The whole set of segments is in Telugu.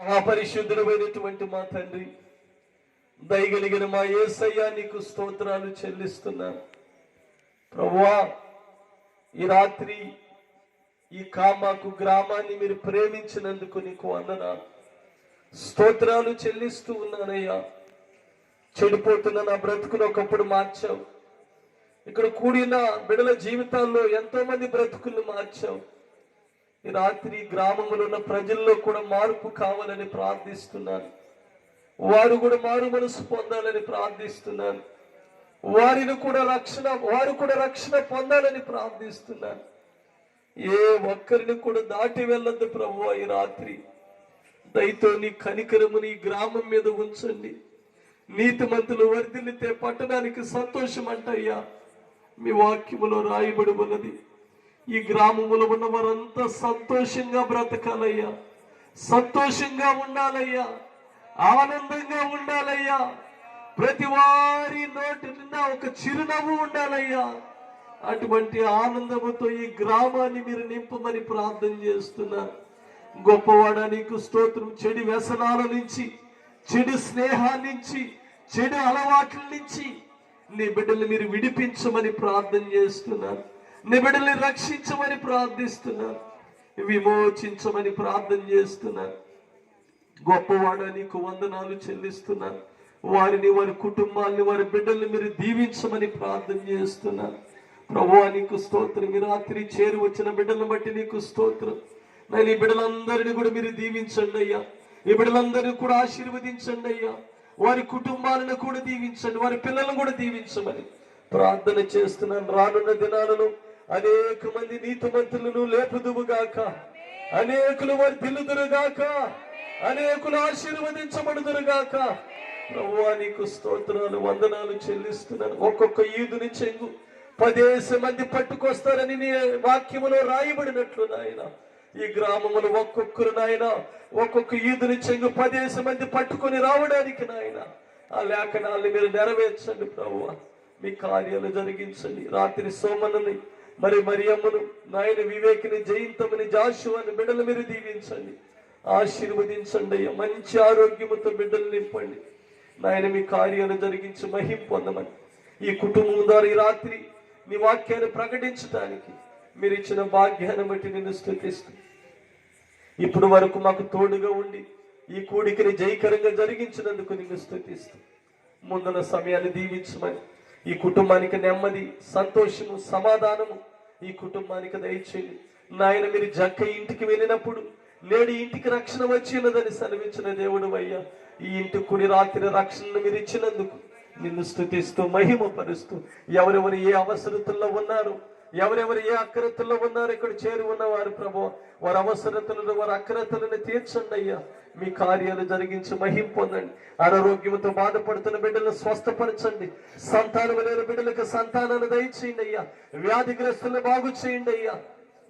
మహాపరిశుద్ధుడమైనటువంటి మా తండ్రి దయగలిగిన మా ఏసయ్యా నీకు స్తోత్రాలు చెల్లిస్తున్నాను. ప్రభువా ఈ రాత్రి ఈ కామాకు గ్రామాన్ని మీరు ప్రేమించినందుకు నీకు వందనాలు. స్తోత్రాలు చెల్లిస్తూ ఉన్నానయ్యా. చెడిపోతున్న నా బ్రతుకును ఒకప్పుడు మార్చావు. ఇక్కడ కూడిన బిడల జీవితాల్లో ఎంతో మంది బ్రతుకులు మార్చావు. ఈ రాత్రి గ్రామంలో ఉన్న ప్రజల్లో కూడా మార్పు కావాలని ప్రార్థిస్తున్నాను. వారు కూడా మారు మనసు పొందాలని ప్రార్థిస్తున్నాను. వారిని కూడా రక్షణ వారు కూడా రక్షణ పొందాలని ప్రార్థిస్తున్నాను. ఏ ఒక్కరిని కూడా దాటి వెళ్ళొద్దు ప్రభు ఈ రాత్రి. దయతో నీ కనికరము నీ గ్రామం మీద ఉంచండి. నీతిమంతులు వర్ధిల్లితే పట్టణానికి సంతోషం అంటయ్యా మీ వాక్యములో రాయబడి ఉన్నది. ఈ గ్రామములో ఉన్న వారంతా సంతోషంగా బ్రతకాలయ్యా. సంతోషంగా ఉండాలయ్యా. ఆనందంగా ఉండాలయ్యా. ప్రతి వారి నోటి నిండా ఒక చిరునవ్వు ఉండాలయ్యా. అటువంటి ఆనందముతో ఈ గ్రామాన్ని మీరు నింపమని ప్రార్థన చేస్తున్నారు గొప్పవాడ నీకు స్తోత్రం. చెడు వ్యసనాల నుంచి చెడు స్నేహాల నుంచి చెడు అలవాట్ల నుంచి నీ బిడ్డలు మీరు విడిపించమని ప్రార్థన చేస్తున్నారు నీ బిడ్డల్ని రక్షించమని ప్రార్థిస్తున్నారు. విమోచించమని ప్రార్థన చేస్తున్నారు. గొప్పవాడ నీకు వందనాలు చెల్లిస్తున్నాను వారిని వారి కుటుంబాన్ని వారి బిడ్డల్ని మీరు దీవించమని ప్రార్థన చేస్తున్నాను ప్రభువా నీకు స్తోత్రం. ఈ రాత్రి చేరి వచ్చిన బిడ్డలను బట్టి నీకు స్తోత్రం. నేను ఈ బిడ్డలందరినీ కూడా మీరు దీవించండి అయ్యా. ఈ బిడ్డలందరినీ కూడా ఆశీర్వదించండి అయ్యా. వారి కుటుంబాలను కూడా దీవించండి. వారి పిల్లలను కూడా దీవించమని ప్రార్థన చేస్తున్నాను. రానున్న దినాలలో అనేక మంది నీతిమంతులను లేపుదువుగాక. అనేకులు వారి దిల్లుదురుగాక అనేకులు ఆశీర్వదించబడుదురుగాక. ప్రభువా నీకు స్తోత్రాలు వందనాలు చెల్లిస్తున్నాను. ఒక్కొక్క ఈదుని చెంగు. పదేసి మంది పట్టుకొస్తారని నీ వాక్యములో రాయబడినట్లు నాయన. ఈ గ్రామములు ఒక్కొక్కరు నాయన. ఒక్కొక్క ఈదుని చెంగు పదేసి మంది పట్టుకొని రావడానికి నాయన. ఆ లేఖనాల్ని మీరు నెరవేర్చండి ప్రభువా. మీ కార్యాలు జరిగించండి. రాత్రి సోమనని మరి మరియమ్మను నాయన వివేకిని జయంతమని జాషువాని బిడ్డలు మీరు దీవించండి. ఆశీర్వదించండి అయ్యా. మంచి ఆరోగ్యముతో బిడ్డలు నింపండి. నాయన మీ కార్యాలు జరిగించి మహిం పొందమని ఈ కుటుంబం ద్వారా ఈ రాత్రి మీ వాక్యాన్ని ప్రకటించడానికి మీరు ఇచ్చిన భాగ్యాన్ని బట్టి నిన్ను స్థుతిస్తూ ఇప్పుడు వరకు మాకు తోడుగా ఉండి ఈ కూడికని జయకరంగా జరిగించినందుకు నిన్ను స్థుతిస్తూ ముందున్న సమయాన్ని దీవించమని ఈ కుటుంబానికి నెమ్మది సంతోషము సమాధానము. ఈ కుటుంబానికి దయచేయండి. నాయన మీరు జక్క ఇంటికి వెళ్ళినప్పుడు నేడు ఇంటికి రక్షణ వచ్చినదని సెలవించిన దేవుడు అయ్యా ఈ ఇంటి కుడి రాత్రి రక్షణను మీరు ఇచ్చినందుకు నిన్ను స్థుతిస్తూ మహిమ పరుస్తూ ఎవరెవరు ఏ అవసరతుల్లో ఉన్నారు ఎవరెవరు ఏ అక్రతల్లో ఉన్నారు ఇక్కడ చేరి ఉన్నవారు ప్రభు వారి అవసరతలను వారి అక్రతలను తీర్చండి అయ్యా. మీ కార్యాలు జరిగించి మహిం పొందండి. అనారోగ్యంతో బాధపడుతున్న బిడ్డలను స్వస్థపరచండి. సంతానం లేని బిడ్డలకు సంతానాన్ని దయచేయండి అయ్యా. వ్యాధిగ్రస్తులను బాగు చేయండి అయ్యా.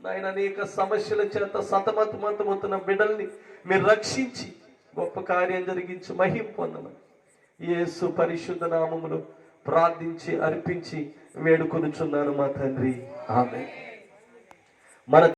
నాయన అనేక సమస్యల చేత సతమతమతమవుతున్న బిడ్డల్ని మీరు రక్షించి గొప్ప కార్యం జరిగించి మహిం పొందమని యేసు పరిశుద్ధ నామములు ప్రార్థించి అర్పించి వేడుకొనుచున్నాను మా తండ్రి. ఆమె మన